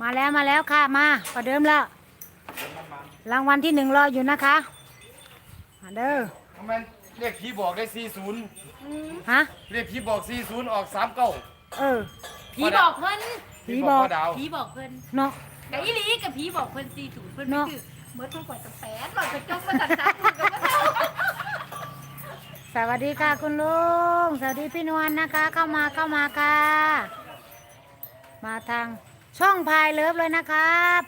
มาแล้วมาแล้วค่ะมาประเดิมแล้ว รางวัลที่หนึ่งรออยู่นะคะมาเด้อทำไมเรียกผีบอกได้40ฮะเรียกผีบอก40ออก39เออผีบอกเพิ่นผีบอกพ่ดาวผีบอกเพิ่นเนาะกับอีหลีกับผีบอกเพิ่นสี่ศูนย์เพิ่นไม่เนาะคือเมื่อทุ่งก่อนกับแปดหล่อนกระจกมาตัดตัดกับว่าเท่าสวัสดีค่ะคุณลุงสวัสดีพี่นวลนะคะ เข้ามาเข้ามาค่ะ มาทาง ช่องพายเลิฟเลยนะครับ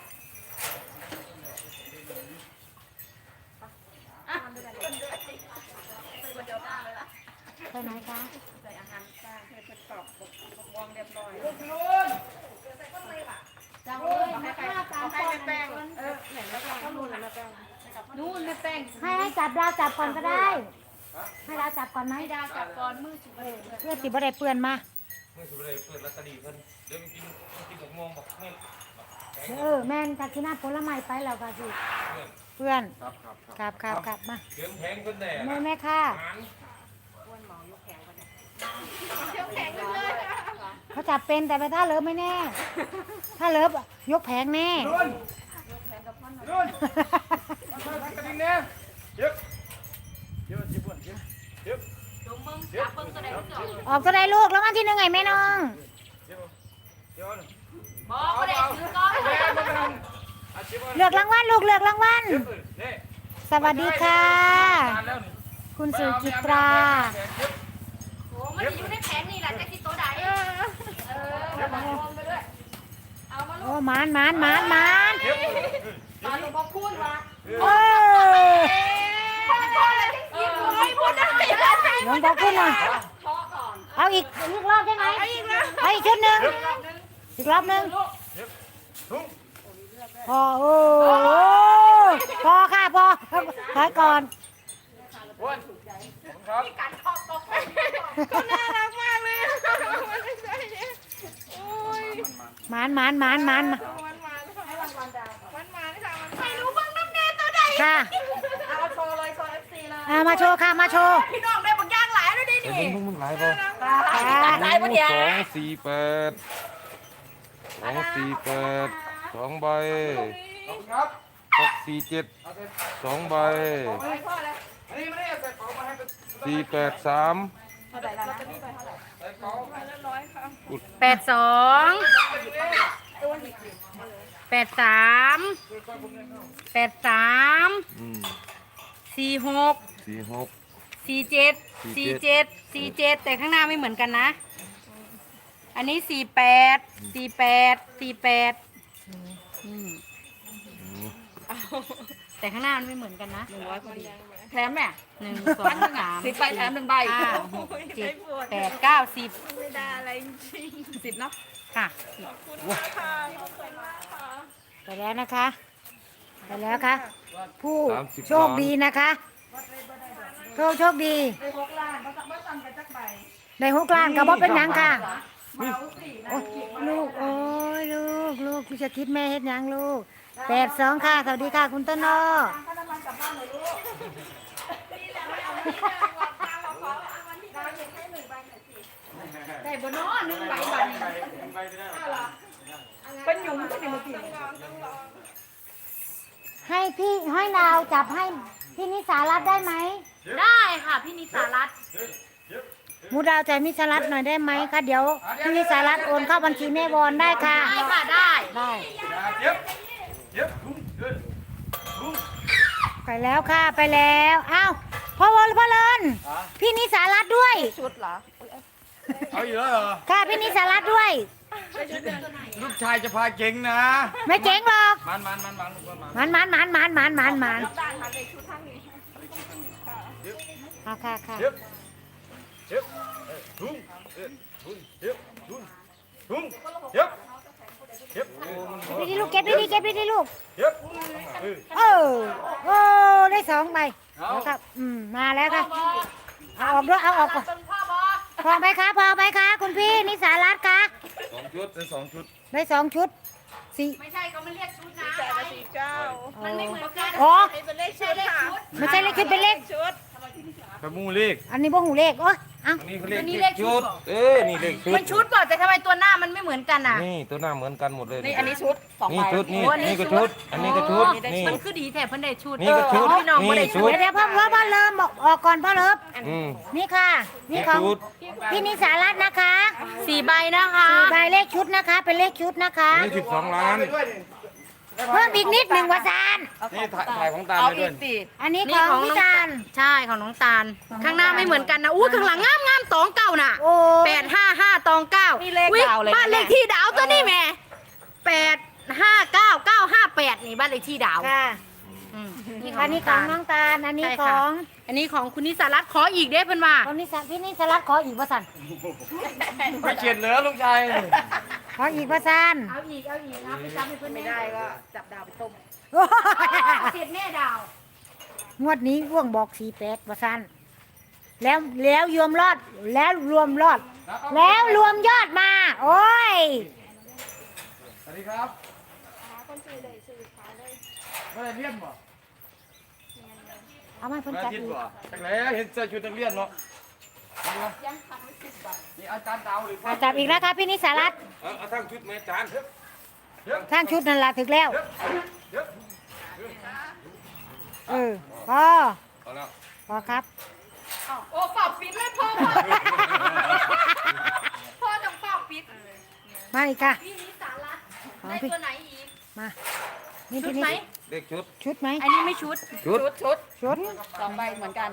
ไปไหนคะจังเลยมาฆ่าตามให้แป้งเออไหนแม่แป้งนู่นแม่แป้งนู่นแม่แป้งให้ให้จับดาวจับก่อนก็ได้ ให้ดาวจับก่อนไหมดาวจับก่อนมือจุ่มเอเพื่อสิบ่ได้เปื้อนมา เมื่อสุดเลยเปิดลอตเตอรี่เพิ่นเดี๋ยวมันกินมันกินกับงวงบอกให้เออแม่นทักกินาผลไม้ไปแล้วก็สิเพื่อนครับครับครับครับครับมาเสียงแพงเพิ่นแน่แม่แม่ค่ะหารเขาจับเป็นแต่ไปถ้าเลิฟไม่แน่ถ้าเลิฟยกแผงแน่นุ่นนุ่นกระดิ่งแน่เย็บเย็บจิบวนเย็บเย็บ ดมมึงจับมึงตัวไหนมึงจับออกก็ได้ลูกแล้ววันที่หนึ่งไงแม่น้องเย็บเย็บบอกก็ได้ซื้อก้อนแม่มาทำอาชีพเลือกรางวัลลูกเลือกรางวัลเย็บนี่สวัสดีค่ะทานแล้วนี่คุณสุจิตราโอ้มันอยู่ในแผงนี่แหละจะคิดตัวใดเออเออมาลงไปด้วยเอามาลูโอ้กหมานหมานหมานหมานเย็บมาลูกบอกพูดว่าโอ้พ่อพ่ออะไรที่กินไม่พูดได้เลย หลวงพ่อคุณหน่อยพ่อก่อนเอาอีกอีกรอบใช่ไหมเอาอีกชุดหนึ่งอีกรอบหนึ่งทุ่งพอโอ้โหพอค่ะพอถอยก่อนวันครับการครอบครัวน่ารักมากเลยไม่ใช่เนี่ยโอ้ยหมานหมานหมานหมานหวานหวานค่ะหวานหวานค่ะหวานหวานค่ะไม่รู้เพิ่งน้ำแน่ตัวใดค่ะเอาโชว์เลยโชว์เอฟซีเลยเอามาโชว์ค่ะมาโชว์พี่น้อง ได้บางอย่างหลายแล้วดิเห็นี่นมึงมึงหลายป่ะหลายปะเนี่ยสองสี่แปดสองสี่แปดสองใบหกสี่เจ็ดสองใบสี่แปดสามแปดสองแปดสามแปดสามอืมสี่หกสี่หก สี่เจ็ดสี่สี่เจ็เจ็ดดสี่เจ็ดแต่ข้างหน้าไม่เหมือนกันนะ อันนี้สี่แปดสี่แปดสี่แปดอืมแต่ข้างหน้ามันไม่เหมือนกันนะหนึ่งร้อยพอดีแถมแม่หนึ่งสองสามสิบใบแถมหนึ่งใบห้าหกเจ็ดแปดเก้าสิบไม่ได้อะไรจริงสิบเนาะค่ะค่ะขอบคุณมากค่ะไปแล้วนะคะ ไปแล้วค่ะ ผู้สามสิบโชคดีนะคะ โชคโชคดีไปหกล้านมาสั่งมาสั่งกันจักใบได้หกล้านกับว่าเป็นหยังค่ะเมาสี่นะโอ้ลูกโอ้ยลูกลูกพี่จะคิดแม่เฮ็ดหยังลูกแปดสองค่ะสวัสดีค่ะคุณต้นนอค่าน้ำมันกลับบ้านเลยลูกได้บนนอหนึ่งใบบันเป็นหยุ่มเป็นหยุ่มกี่ให้พี่ให้นาวจับให้พี่นิสารัตน์ได้ไหม ได้ค่ะพี่นิสารัตน์หมูดาวใจมิสารัตน์หน่อยได้ไหมคะเดี๋ยวพี่นิสารัตน์โอนเข้าบัญชีแม่บอลได้ค่ะได้ค่ะได้ได้เย็บเย็บทุ่งเดินทุ่งไปแล้วค่ะไปแล้วอ้าวพ่อวรพ่อเลินพี่นิสารัตน์ด้วยชุดเหรอเอาอยู่แล้วเหรอค่ะพี่นิสารัตน์ด้วยลูกชายจะพาเก่งนะ ไม่เจ๋งหรอกมันมันมันมันมันมันมันมันมันมันมันมันมันด้าน ค่ะเด็กชุดทั้งนี้ค่ะค่ะค่ะเย็บเย็บเอ้ยทุ่งเอ้ยทุ่งเย็บทุ่งทุ่งเย็บเย็บโอ้มันเก็บดีๆลูกเก็บดีๆเก็บดีๆลูกเย็บเออเออโอ้ได้สองใบแล้วครับอืมมาแล้วค่ะเอาออกด้วยเอาออกก่อนเป็นพ่อบอพอไหมคะพอไหมคะ คุณพี่นิสารัตน์คะสองชุดเป็นสองชุดได้สองชุดสี่ไม่ใช่ก็ไม่เรียกชุดนะแปดกับสี่เก้ามันไม่เหมือนกันอ๋อให้เป็นเลขชุดค่ะไม่ใช่เลขชุดเป็นเลขชุดกระมูเลข อันนี้บ่หูเลขโอ้ยเอ้า อันนี้เขาเรียกอันนี้เลเลขขชุชุดดเอ้ยนี่เลขชุดมันชุดก่อนแต่ทำไมตัวหน้ามันไม่เหมือนกันอะนี่ตัวหน้าเหมือนกันหมดเลยนี่อันนี้ชุดสองนี่ใบชุดนี่โอ้นี่ก็ชุด อันนี้ก็ชุดอ๋อนี่ มันคือดีแถบเพันได้ชุดนี่ก็ชุดเออพี่น้องบ่ได้นี่ชุชุดดเดี๋ยวเดี๋ยวพ่อพ่อพ่อเริ่มบอกออกก่อนพ่อเริ่มอืม นี่ค่ะ นี่ของชุด พี่นิสารัตน์นะคะสี่ใบนะคะสี่ใบเลขชุดนะคะ เป็นเลขชุดนะคะ อันนี้สิบสองล้าน เพิ่มอีกนิดหนึ่งวาซานนี่ถ่ายถ่ายของตาเอาไปด้อีวยกสิอันนี้นี่ของของพี่น้องตาตาลลใช่ของน้องตาล ข้างหน้าไม่เหมือนกันนะอู้ข้างหลังงามงามตองเก้าน่ะโอ้แปดห้าห้าตองเก้านี่เลขอุ๊ยดาวเลยบ้านเลขที่ดาวตัวนี้แม่แปดห้าเก้าเก้าห้าแปดนี่บ้านเลขที่ดาวค่ะอืมอันนี้ของน้องตาลอันนี้ใช่ขค่ะองอันนี้ของคุณนิสารัตน์ขออีกเด้เพิ่นว่า ของนิสาพี่นิสารัตน์ขออีกวาสันไม่เขียนเหลือลุงชาย ขออีกวาซานเอาอีกเอาอีกเอาไปจำให้เพิ่นไม่ไม่ได้ได้ก็จับดาวไปต้มเสียดแม่ดาว งวดนี้ว่วงบอกสีแปดวาซันแล้วแล้วรวมรอด แล้วรวมรอด แล้วรวมยอดมา โอ้ย สวัสดีครับไม่ได้เรียนบ่เอามาเพิ่นไม่จัดได้อีกบ่จังแล้วเห็นเสื้อชุดนักเรียนเนาะ นี่อาจารย์ดาวหรืออะจับอีกแล้วค่ะพี่นิสารัตน์เอาเอาทั้งชุดไหมอาจารย์สร้างชุดนั่นละถึกแล้ว เออพอเอาแล้วพอครับ โอ้ฝากปิดเลยพ่อพ่อพ่อต้องฝากปิดมาอีกค่ะ พี่นิสารัตน์อ๋อได้พี่ตัวไหนอีกมานี่ชุพี่ดนิไหมเด็กชุดชุดไหมอันนี้ไม่ชุด ชุด ชุดชุดชุดสองใบเหมือนกัน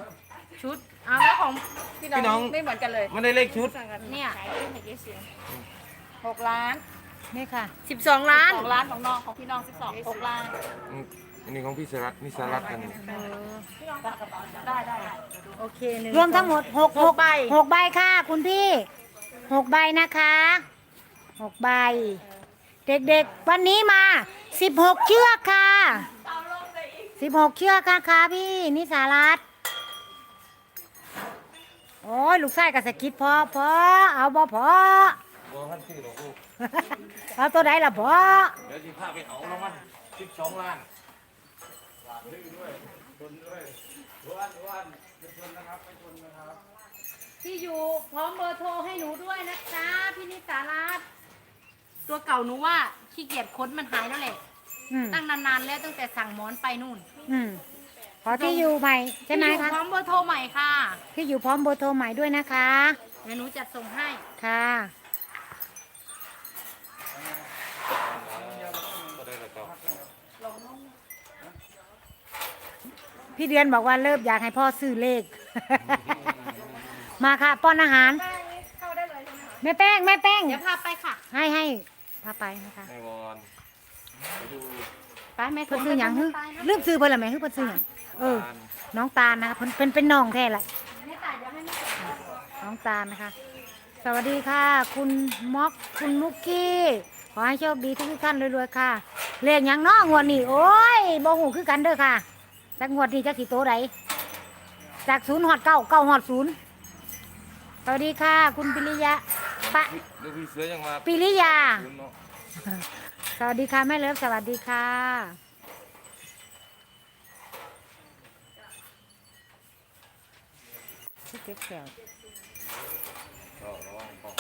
ชุดเอาแล้วของพี่พี่น้น้ออง งไม่เหมือนกันเลยไม่ได้เลขชุด เนี่ยหกล้านนี่ค่ะ สิบสองล้านสองล้านของน้องของพี่น้องสิบสองหกล้านอืมอันนี้ของพี่สรัตน์นี่สรัตน์กันได้ได้โอเคหนึ่ง รวมทั้งหมดหกหกใบ หกใบค่ะ คุณพี่หกใบนะคะหกใบ เด็กๆ วันนี้มาสิบหกเชือกค่ะสิบหกเชือกค่ะค่ะพี่นิสารัตน์ โอ้ยลูกไส้กับสกิดพอพอเอาบ่พอบ่ท่านชื่อหลวงปู่เอาตัวไหนล่ะพอเดี๋ยวจะพาไปเอารางวัลสิบสองล้านที่อยู่พร้อมเบอร์โทรให้หนูด้วยนะคะพี่นิสารัตน์ตัวเก่าหนูว่าขี้เกียจค้นมันหายแล้วแหละอืมตั้งนานๆแล้วตั้งแต่สั่งหมอนไปนู่น อืม ขอที่อยู่ใหม่ใช่ไหมที่อยู่คะพร้อมเบอร์โทรใหม่ค่ะที่อยู่พร้อมเบอร์โทรใหม่ด้วยนะคะเดี๋ยวหนูจัดส่งให้ค่ะก็ได้แล้วก็พี่เดือนบอกว่าเริ่มอยากให้พ่อซื้อเลข มาค่ะ ป้อนอาหารเข้าได้เลยใช่ไหมคะแม่แป้งแม่แป้งเดี๋ยวพาไปค่ะ ให้ให้พาไปนะคะ ให้วอนไปดู ไปแม่เพิ่นซื้อหยังฮึลืมซื้อเพิ่นละแม่ฮึเพิ่นซื้อหยังเออ น้องตาลนะคะเพิ่นเป็นเป็นน้องแท้แหละน้องตาลนะคะ สวัสดีค่ะ คุณม็อกคุณมุกกี้ขอให้โชคดีทุกท่านรวยๆค่ะเลขหยังน้องวดนี้โอ้ยบ่หูคือกันเด้อค่ะจักงวดนี้จักสิโตใดจากศูนย์หอดเก้าเก้าหอดศูนย์สวัสดีค่ะ คุณปิริยะปะดูพี่เสือยังมาปิริยาคืนเนาะ สวัสดีค่ะแม่เลิฟสวัสดีค่ะชื่อเก็บแก้วก็ระวังป้อง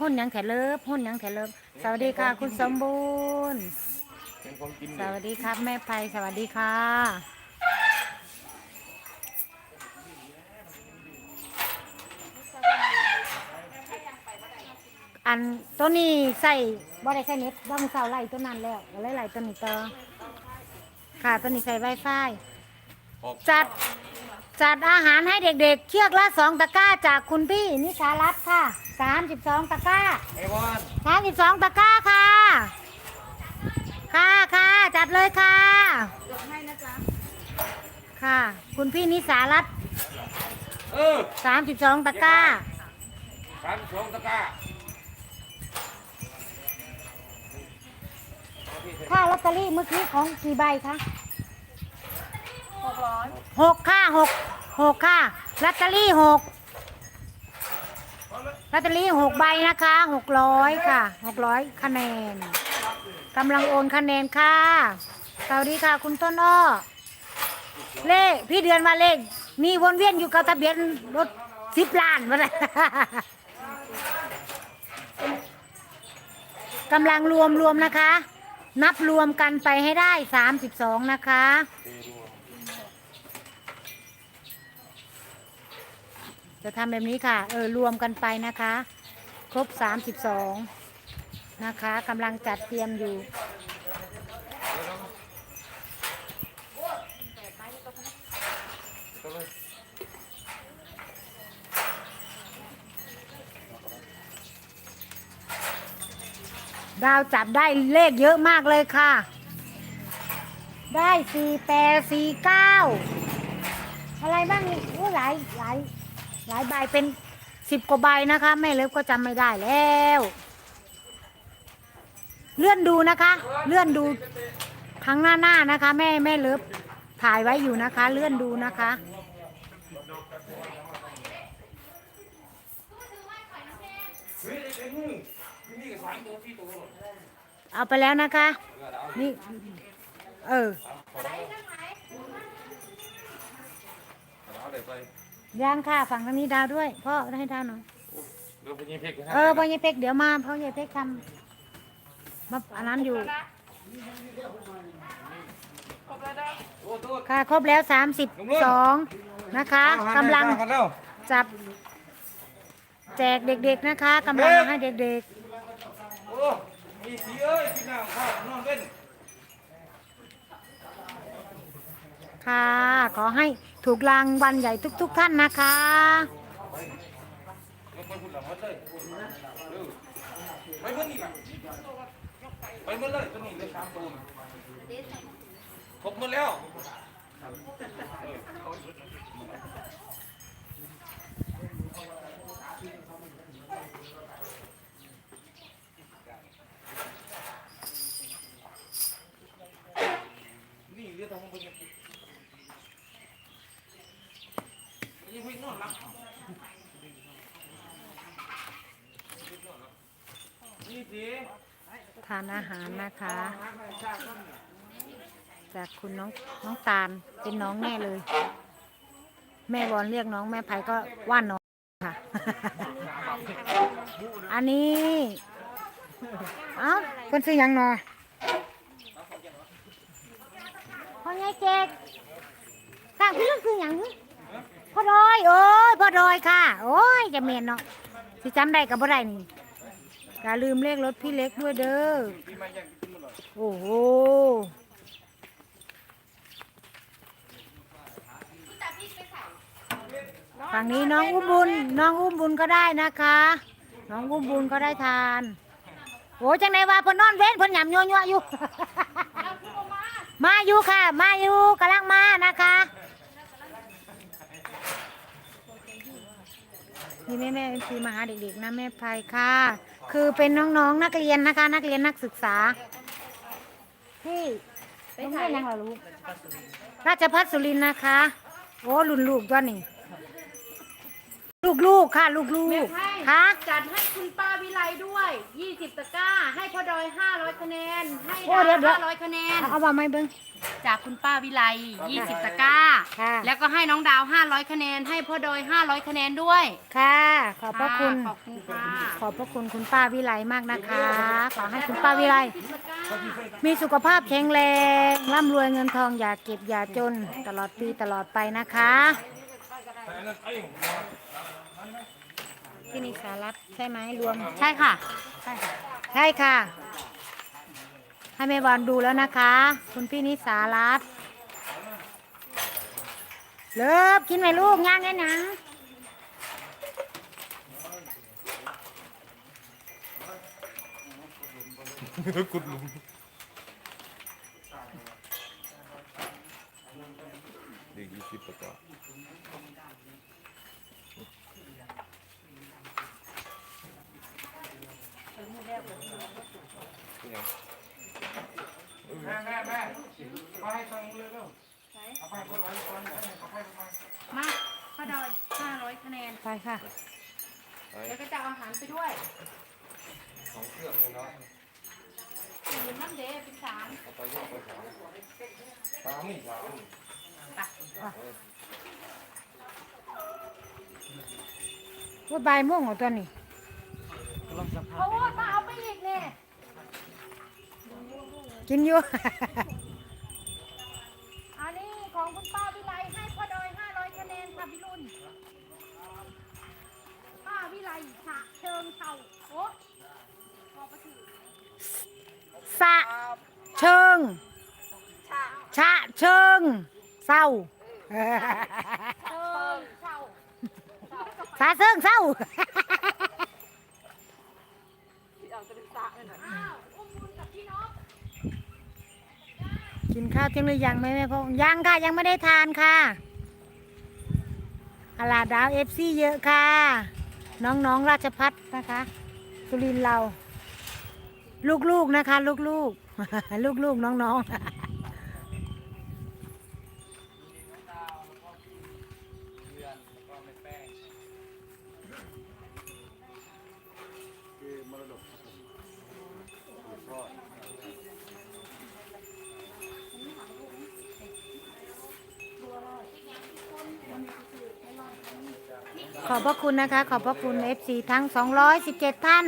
หุ่นหยังแถเลิฟหุ่นหยังแถเลิฟสวัสดีค่ะ คุณสมบูรณ์เป็นความกินสวัสดีครับ แม่ไพสวัสดีค่ะ อันตัวนี้ใส่บ่ได้ใส่เน็ตบ่มือเสาไล่ตัวนั้นแล้วก็เลยไล่ตัวนี้ต่อค่ะตัวนี้ใส่ไวไฟออกจัดจัดอาหารให้เด็กๆ เชือกละสองตะกร้าจากคุณพี่นิสารัตน์ค่ะสามสิบสองตะกร้าไอ้วอนสามสิบสองตะกร้าค่ะ ค่ะค่ะจัดเลยค่ะจดให้นะจ๊ะค่ะ คุณพี่นิสารัตน์เออสามสิบสองตะกร้าสามสองตะกร้า ค่าลอตเตอรี่เมื่อกี้ของกี่ใบคะหกร้อยหกค่ะหกหกค่ะลอตเตอรี่หกลลอตเตอรี่หกใบนะคะหกร้อยค่ะหกร้อยคะแนนกำลังโอนคะแนนค่ะสวัสดีค่ะ คุณต้นอ้อเลขพี่เดือนมาเลขมีวนเวียนอยู่กับทะเบียนรถสิบล้านมาเลยกำลังรวมรวมนะคะ นับรวมกันไปให้ได้สามสิบสองนะคะ จะทำแบบนี้ค่ะ เออ รวมกันไปนะคะ ครบสามสิบสองนะคะกำลังจัดเตรียมอยู่ ดาวจับได้เลขเยอะมากเลยค่ะ ได้สี่แปดสี่เก้าอะไรบ้างนี่โอ้หลายหลายหลายใบเป็นสิบกว่าใบนะคะแม่เล็บก็จำไม่ได้แล้ว เลื่อนดูนะคะ เลื่อนดูครั้งหน้าหน้านะคะ แม่แม่เล็บถ่ายไว้อยู่นะคะ เลื่อนดูนะคะ เอาไปแล้วนะคะ นี่ เออเอาเดี๋ยวไปย่างค่ะฝั่งทางนี้ดาวด้วยพ่อให้ดาวหน่อยเดี๋ยวไปยิงเพกเออพ่อยายเป็กเดี๋ยวมาพ่อยายเป็กทำมาอันนั้นอยู่ครบแล้วนะโอ้โทษค่ะครบแล้วสามสิบสองนะคะกำลังกันแล้วจับ แจกเด็กๆนะคะกำลังให้เด็กโอ้มีสีเอ้ยพี่น้องข้าวนอนเล่นๆค่ะ ขอให้ถูกรางวัลใหญ่ทุกๆท่านนะคะ ไปพุ่นหลังวัดเลยไปเมื่อนี่ไปเมื่อเลยตัวนี้เลยสามตัวครบหมดแล้วนี่เรียกทำเป็นยังไงยังไม่นอนหลับนี่สิ ทานอาหารนะคะ จากคุณน้องน้องตาลเป็นน้องแน่เลย แม่บอลเรียกน้องแม่ไผ่ก็ว่าน้องค่ะ อันนี้เอ้าคนซื้อหยังหนอพ่อใหญ่เจ๊กข้างพี่ต้องซื้อหยังพ่อดอยโอ้ยพ่อดอยค่ะ โอ้ยจะเมียนเนาะสิจำได้กับบ่ได้นี่ อย่าลืมเลขรถพี่เล็กด้วยเด้อ โอ้โห ฝั่งนี้น้องอุ้มบุญ น้องอุ้มบุญก็ได้นะคะ น้องอุ้มบุญก็ได้ทาน โอ้จังไหนว่าเพนนอนเว้นเพนหยำยัวยัวๆอยู่ มาอยู่ค่ะ มาอยู่กำลังมานะคะนี่แม่แม่เอ็นซีมาหาเด็กๆนะแม่ภัยค่ะ คือเป็นน้องๆนักเรียนนะคะ นักเรียนนักศึกษาที่โรงเรียนยังเหราลูกราชพัฒสุรินทร์นะคะ โอ้ลุนลูกย้อนนี่ ลูกๆค่ะ ลูกๆค่ะจัดให้คุณป้าวิไลด้วย 20 ตะกร้า ให้พ่อดอย 500 คะแนน ให้โอ้เดี๋ยวเดี๋ยวดา500 คะแนน เอามาไหมเบิ้ง จากคุณป้าวิไล 20 ตะกร้า ค่ะ แล้วก็ให้น้องดาว 500 คะแนน ให้พ่อดอย 500 คะแนนด้วยค่ะ ขอบพระคุณ ขอบคุณค่ะขอบพระคุณคุณป้าวิไลมากนะคะ ขอให้คุณป้าวิไลมีสุขภาพแข็งแรงร่ำรวยเงินทองอย่าเก็บอย่าจน ตลอดปีตลอดไปนะคะ ที่นี่สารัตใช่ไหมรวม ใช่ค่ะ ใช่ค่ะ ใช่ค่ะ ให้แม่บอลดูแล้วนะคะ คุณพี่นิสารัตน์เลิฟกินไหมลูกย่างแน่หนังกุดหลุมเด็กยี่สิบกว่า แม่แม่แม่มาให้ตังค์เลยเร็วเอาไปคนละคนเอาไปคนละมาพ่อดอย500คะแนนไปค่ะไปเดี๋ยวก็จะเอาอาหารไปด้วยสองเครื่องเลยเนาะอยู่น้ำเดย์เป็นสามเอาไปย่อไปสามสามนี่สามว่าบ่ายโมงเหรอตัวนี้เพราะว่า มาเอาไปอีกเนี่ยกินอยู่ อันนี้ของคุณป้าวิไลให้พ่อดอยห้าร้อยคะแนนค่ะพี่รุ่น ป้าวิไลฉะเชิงเทาโอ้ขอบพระคุณสะเชิง ชะเชิงเศร้าเชิงเทาสาเชิงเศร้า อ้าวอุ้มบุญกับพี่นกกินข้าวเที่ยงหรือยังไหมแม่พ่อยังค่ะยังไม่ได้ทานค่ะอาลาดาวเอฟซีเยอะค่ะ น้องๆราชพัฒนะคะ สุรินเรา ลูกๆนะคะ ลูกๆ ลูกๆ น้องๆ ขอบพระคุณนะคะ ขอบพระคุณ FC ทั้ง 217 ท่าน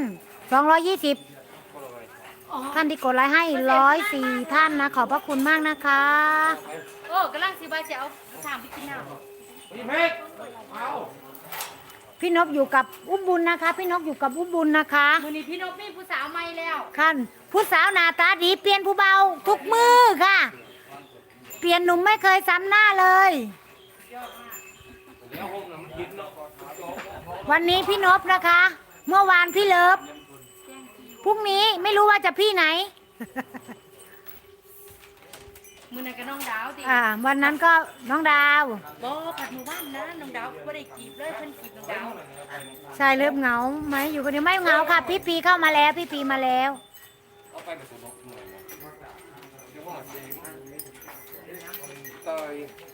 220 ท่านที่กดไลค์ให้ 104 ท่านนะ ขอบพระคุณมากนะคะ โอ้กำลังสิบาจะเอาสามไปกินน้พี่เมฆเอาพี่นกอยู่กับอุ้มบุญนะคะ พี่นกอยู่กับอุ้มบุญนะคะำมือนี้พี่นกมีผู้สาวใหม่แล้ว ขั้นผู้สาวหน้าตาดีเปลี่ยนผู้เบาทุกมือค่ะ เปลี่ยนหนุ่มไม่เคยซ้ำหน้าเลยเดี๋ยวผมน่ะมันกินเนาะ วันนี้พี่นบนะคะ เมื่อวานพี่เลิฟพรุ่งนี้ไม่รู้ว่าจะพี่ไหน มือนั้นก็น้องดาวติอ่า วันนั้นก็น้องดาว บ่ผัดหมู่บ้านนะน้องดาวบ่ได้จีบเลยเพิ่นจีบน้องดาวใช่เริ่มเหงาไหมอยู่คนเดียวไม่เหงาค่ะ พี่ปีเข้ามาแล้ว พี่ปีมาแล้วเ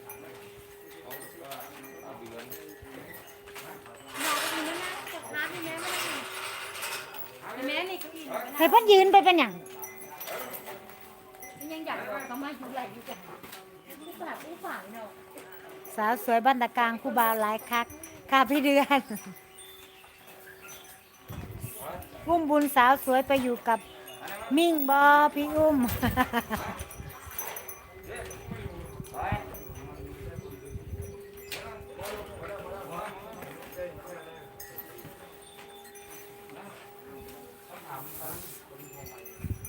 ให้เพ่นยืนไปเป็นอย่างยังอยากบอกเขามาอยู่ไหลอยู่กันผู้ฝากผู้ฝากเนาะสาวสวยบ้านตะกลางคู่บาวหลายคักค่ะพี่เดือนอุ้มบุญสาวสวยไปอยู่กับมิ่งบอพี่อุ้ม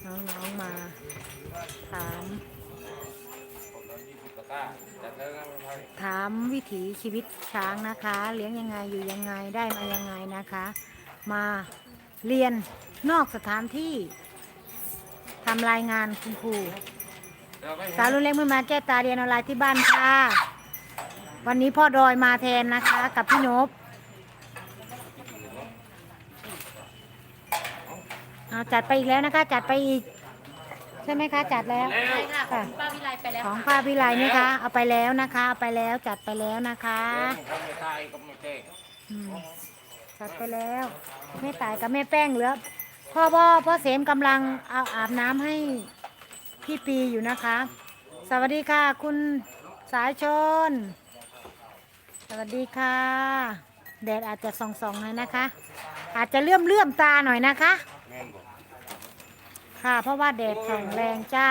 น้องๆมาถามตะกร้าจัดแล้วนะไม่ใช่ถามวิถีชีวิตช้างนะคะ เลี้ยงยังไงอยู่ยังไงได้มายังไงนะคะ มาเรียนนอกสถานที่ทำรายงานคุณครูเดี๋ยวไปสาวรุ่นเล็กมือมาแก้ตาเรียนออนไลน์ที่บ้านค่ะ วันนี้พ่อดอยมาแทนนะคะ กับพี่นบ เอาจัดไปอีกแล้วนะคะ จัดไปอีก ใช่ไหมคะ จัดแล้วใช่ค่ะของป้าวิไลไปแล้วของป้าพิไลนี่คะ เอาไปแล้วนะคะ เอาไปแล้วจัดไปแล้วนะคะเขาไม่ตายก็ไม่แก้อืมจัดไปแล้วแม่ตายกับแม่แป้งเหลือพ่อพ่อพ่อเสมกำลังเอาอาบน้ำให้พี่ปีอยู่นะคะ สวัสดีค่ะ คุณสายชน สวัสดีค่ะ แดดอาจจะส่องๆหน่อยนะคะ อาจจะเลื่อมเลื่อมๆตาหน่อยนะคะแม่นบอก ค่ะ เพราะว่าแดดส่องแรงจ้า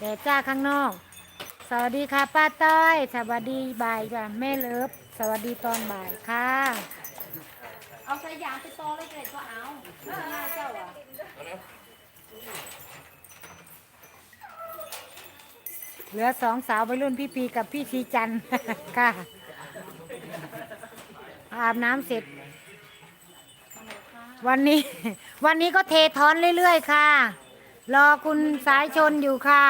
แดดจ้าข้างนอก สวัสดีค่ะป้าต้อย สวัสดีบ่ายจ้ะแม่เลิฟสวัสดีตอนบ่ายค่ะ เอาสายยางไปโตเลยเลยก็เอาหน้าเจ้าอะเหลือสองสาววัยรุ่นพี่ปีกับพี่ชีจันทร์ค่ะ อาบน้ำเสร็จ วันนี้ วันนี้ก็เทท้อนเรื่อยๆค่ะ รอคุณสายชนอยู่ค่ะ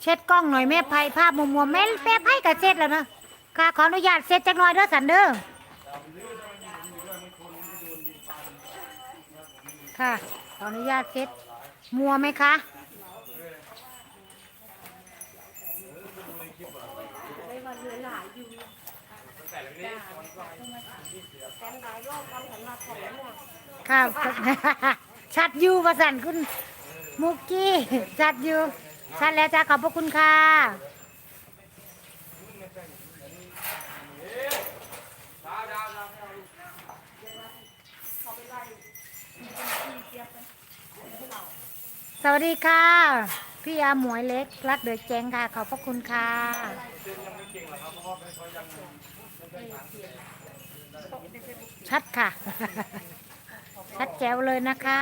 เช็ดกล้องหน่อยแม่ไพ่ภาพมัวมัวๆแม่แม่ไพ่กับเช็ดแล้วนะค่ะขออนุญาตเช็ดจักหน่อยเด้อสันเด้อค่ะขออนุญาตเช็ดมัวไหมคะเลยวันเหลือหลายอยู่ค่ะ ชัดอยู่ประสันคุณมุกกี้ชัดอยู่ชัดแล้วจ้าขอบพระคุณค่ะสวัสดีค่ะ พี่อาหมวยเล็ก รักเดือแจงค่ะ ขอบพระคุณค่ะชัดค่ะ ชัดแจ๋วเลยนะคะ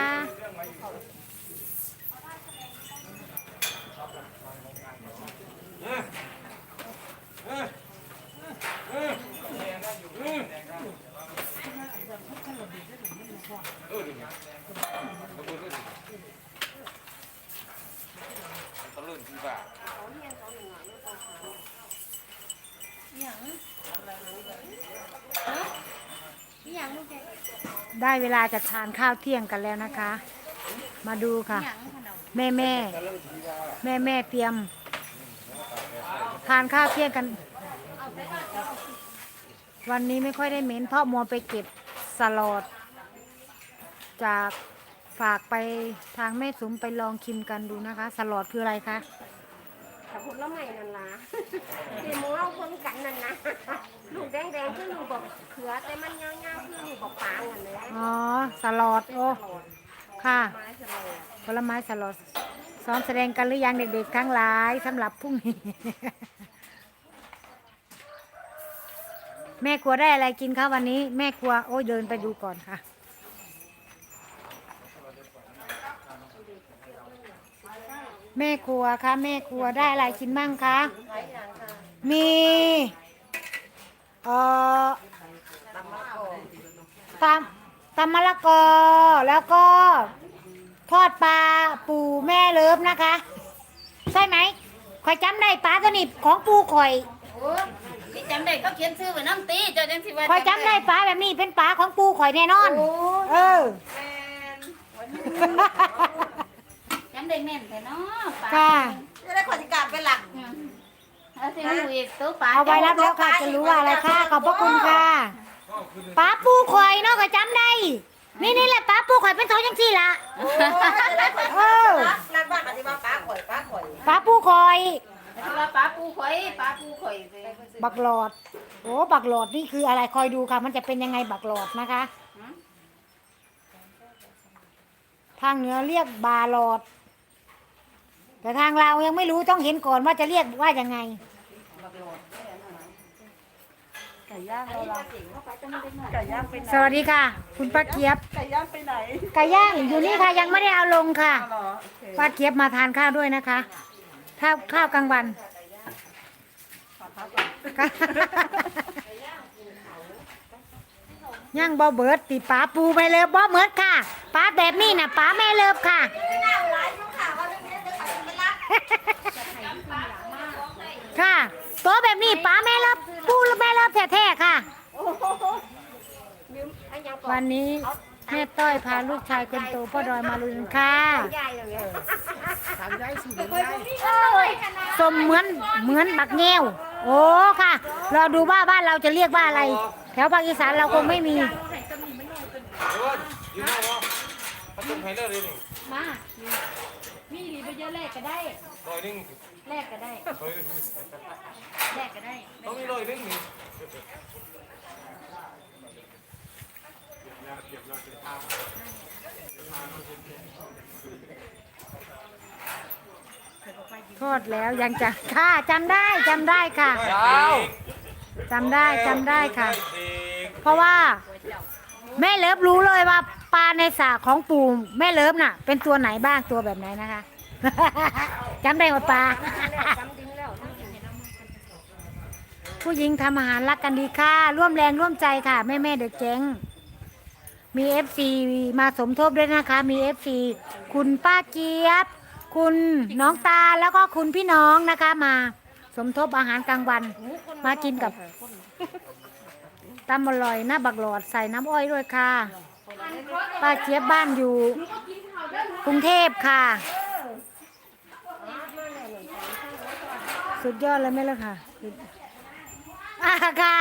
ตะลื่นที่บ้า ได้เวลาจะทานข้าวเที่ยงกันแล้วนะคะ มาดูค่ะแม่แม่แม่แม่เตรียม ทานข้าวเที่ยงกัน วันนี้ไม่ค่อยได้เหม็นเพราะมัวไปเก็บสลอด จากฝากไปทางแม่สุมไปลองชิมกันดูนะคะ สลอดคืออะไรคะ แต่ผลไม้นั่นล่ะที่หมูเอาคนกันนั่นนะลูกแดงๆคือลูกบอกเขือแต่มันยาวๆคือลูกบอกปางนั่นแหละอ๋อสลอดโอ้ ค่ะ ไม้สลดผลไม้สลดซ้อมแสดงกันหรือยังเด็กๆทั้งหลายสำหรับพรุ่งนี้ แม่ครัวได้อะไรกินคะวันนี้ แม่ครัวโอ้ยเดินไปดูก่อนค่ะ แม่ครัวคะแม่ครัวได้อะไรกินบ้างคะมีเอ่อตำตำมะละกอแล้วก็ทอดปลาปูแม่เลิฟนะคะ ใช่ไหมข่อยจำได้ปลาตัวนี้ของปูข่อยพี่จำได้เขาเขียนชื่อไว้น้ำตีเจ้าจังสิว่าข่อยจำได้ปลาแบบนี้เป็นปลาของปูข่อยแน่นอน เออจำ ได้แม่นแต่เนาะปลาค่ะ จะได้คนที่กลับเป็นหลักอืมเอาสิหูอีกตัวปลาเอาไว้รับแล้วค่ะจะรู้ว่าอะไรค่ะขอบพระคุณค่ะปลาปูข่อยเนาะข่อยจำได้ นี่นี่แหละปลาปูข่อยเป็นตัวยังสี่ละเออรักบ้านปฏิบัติป้าข่อยป้าข่อยปลาปูข่อยที่ว่าปลาปูข่อยปลาปูข่อยสิบักหลอด โอ้บักหลอดนี่คืออะไรคอยดูค่ะ มันจะเป็นยังไงบักหลอดนะคะ ทางเหนือเรียกบาหลอด แต่ทางเราวยังไม่รู้ต้องเห็นก่อนว่าจะเรียกว่ายังไงไก่ย่างเราละไก่ย่างไปไหนสวัสดีค่ะ คุณป้าเกียบไก่ย่างไปไหนไก่ย่างอยู่นี่ค่ะยังไม่ได้เอาลงค่ะเหรอโอเคป้าเกียบมาทานข้าวด้วยนะคะข้าวข้าวกลางวันย่างบอเบิร์ดตีป้าปูไปเลยบอเบิร์ดค่ะป้าแบบนี้นะป้าแม่เลิฟค่ะ ค่ะตัวแบบนี้ป้าแม่เลิฟปูแม่เลิฟแท้ๆค่ะลืมไอ้ยังก่อนวันนี้แม่ต้อยพาลูกชายคนโตพ่อดอยมาลุนค่ะยายเลยถามยายสิยายสมเหมือนเหมือนบักแงวโอ้ค่ะเราดูว่าบ้านเราจะเรียกว่าอะไร แถวภาคอีสานเราคงไม่มีเดี๋ยวว่าอยู่ไหนวะมาต้ มไข่เลยนี่มามีดีไปเยอะแลกก็ได้ร้อยหนึงแลกก็ได้ร้อยหนึ่งแลกก็ได้ต้องมีร้อยหนึงนี่ทอดแล้วยังจะค่ะจำได้จำได้ค่ะดาวจำได้จำได้ค่ะเด็กเพราะว่า แม่เลิฟรู้เลยว่าปลาในสระของปู่แม่เลิฟน่ะ เป็นตัวไหนบ้างตัวแบบไหนนะคะ จำได้หมดปลา ผู้หญิงทำอาหารรักกันดีค่ะ ร่วมแรงร่วมใจค่ะ แม่แม่เด็กเจ๊งมีเอฟซีมาสมทบด้วยนะคะ มีเอฟซีคุณป้าเจี๊ยบ คุณน้องตาแล้วก็คุณพี่น้องนะคะมา สมทบอาหารกลางวัน มากินกับตำอร่อยหน้าบักหลอดใส่น้ำอ้อยด้วยค่ะ ป้าเจี๊ยบบ้านอยู่ กรุงเทพค่ะ สุดยอดเลยไหมล่ะค่ะอ่าค่ะ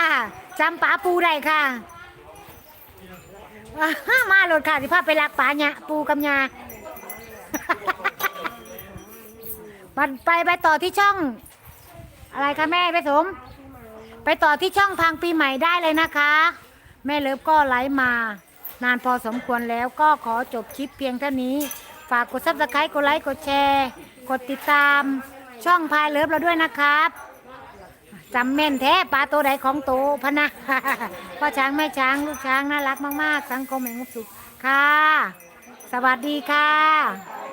จำป๋าปูได้ค่ะอ่ามาโหลดค่ะสิพาไปรักป๋าเนี่ยปูกับยามันไปไปต่อที่ช่อง อะไรคะแม่ไปสม ไปต่อที่ช่องทางปีใหม่ได้เลยนะคะ แม่เลิฟก็ไลฟ์มา นานพอสมควรแล้วก็ขอจบคลิปเพียงเท่านี้ ฝากกดซับสไครต์กดไลค์ กดแชร์ กดติดตามช่องพายเลิฟเราด้วยนะครับจำแม่นแท้ปลาตัวใดของโตพะนะพ่อช้างแม่ช้างลูกช้างน่ารักมาก ๆ สังคมแห่งสุขค่ะ สวัสดีค่ะ